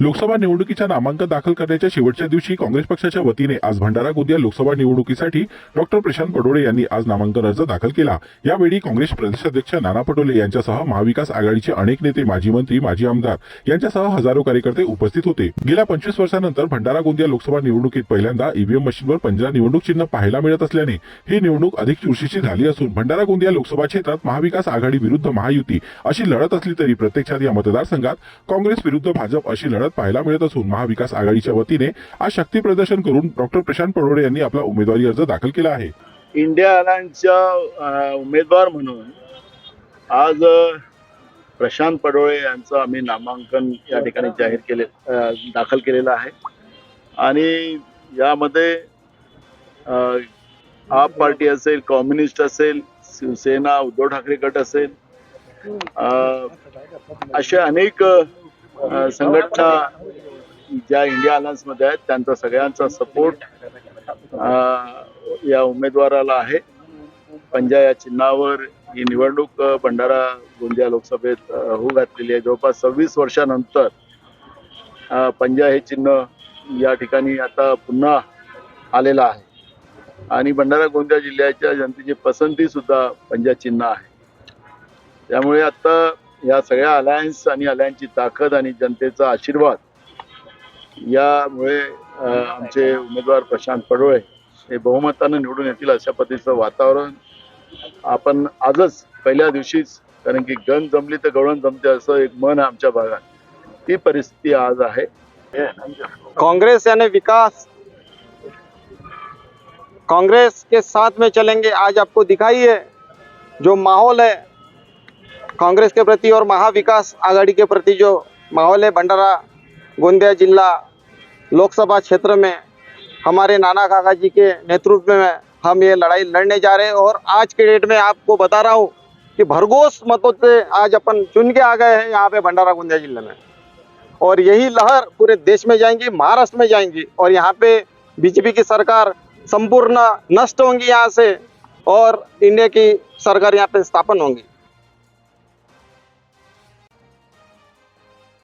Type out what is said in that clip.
लोकसभा निवडणुकीच्या नामांकन दाखल करण्याच्या शेवटच्या दिवशी काँग्रेस पक्षाच्या वतीने आज भंडारा गोंदिया लोकसभा निवडणुकीसाठी डॉक्टर प्रशांत पडोळे यांनी आज नामांकन अर्ज दाखल केला. यावेळी काँग्रेस प्रदेशाध्यक्ष नाना पटोले यांच्यासह महाविकास आघाडीचे अनेक नेते माजी मंत्री माजी आमदार यांच्यासह हजारो कार्यकर्ते उपस्थित होते. गेल्या पंचवीस वर्षानंतर भंडारा गोंदिया लोकसभा निवडणुकीत पहिल्यांदा ईव्हीएम मशीनवर पंजरा निवडणूक चिन्ह पाहायला मिळत असल्याने ही निवडणूक अधिक चुरशीची झाली असून भंडारा गोंदिया लोकसभा क्षेत्रात महाविकास आघाडी विरुद्ध महायुती अशी लढत असली तरी प्रत्यक्षात या मतदारसंघात काँग्रेस विरुद्ध भाजप अशी लढत पाहायला मिळत असून महाविकास आघाडीच्या वतीने आज शक्ती प्रदर्शन करून डॉक्टर प्रशांत पडोळे यांनी आपला उमेदवारी अर्ज दाखल केला आहे. इंडिया अलायन्सच्या उमेदवार म्हणून आज प्रशांत पडोळे यांचं आम्ही नामांकन या ठिकाणी जाहीर केले दाखल केलेलं आहे. आणि यामध्ये आप पार्टी असेल कम्युनिस्ट असेल शिवसेना उद्धव ठाकरे गट असेल असे अशा अनेक संघटना ज्या इंडिया अलायन्समध्ये आहेत त्यांचा सगळ्यांचा सपोर्ट या उमेदवाराला आहे. पंजा या चिन्हावर ही निवडणूक भंडारा गोंदिया लोकसभेत होऊ घातलेली आहे. जवळपास सव्वीस वर्षानंतर पंजा हे चिन्ह या ठिकाणी आता पुन्हा आलेलं आहे. आणि भंडारा गोंदिया जिल्ह्याच्या जनतेची पसंती सुद्धा पंजा चिन्ह आहे. त्यामुळे आता या सगळ्या अलायन्स आणि अलायन्सची ताकद आणि जनतेचा आशीर्वाद यामुळे आमचे उमेदवार प्रशांत पडोळे हे बहुमतानं निवडून येतील अशा पद्धतीचं वातावरण आपण आजच पहिल्या दिवशीच कारण की गण जमली तर गवळण जमते असं एक मन आमच्या भागात. ती परिस्थिती आज आहे. कांग्रेस यानी विकास. कांग्रेस के साथ में चलेंगे. आज आपको दिखाई है जो माहौल है कांग्रेस के प्रति और महाविकास आघाड़ी के प्रति जो माहौल है, भंडारा, गोंदिया जिला, लोकसभा क्षेत्र में, हमारे नाना काका जी के नेतृत्व में हम ये लड़ाई लड़ने जा रहे हैं और आज के डेट में आपको बता रहा हूँ कि भरघोस मतों से आज अपन चुन के आ गए हैं यहाँ पे भंडारा, गोंदिया ज़िले में। और यही लहर पूरे देश में जाएँगी, महाराष्ट्र में जाएँगी और यहाँ पे बीजेपी की सरकार संपूर्ण नष्ट होंगी यहाँ से और इंडिया की सरकार यहाँ पे स्थापन होंगी।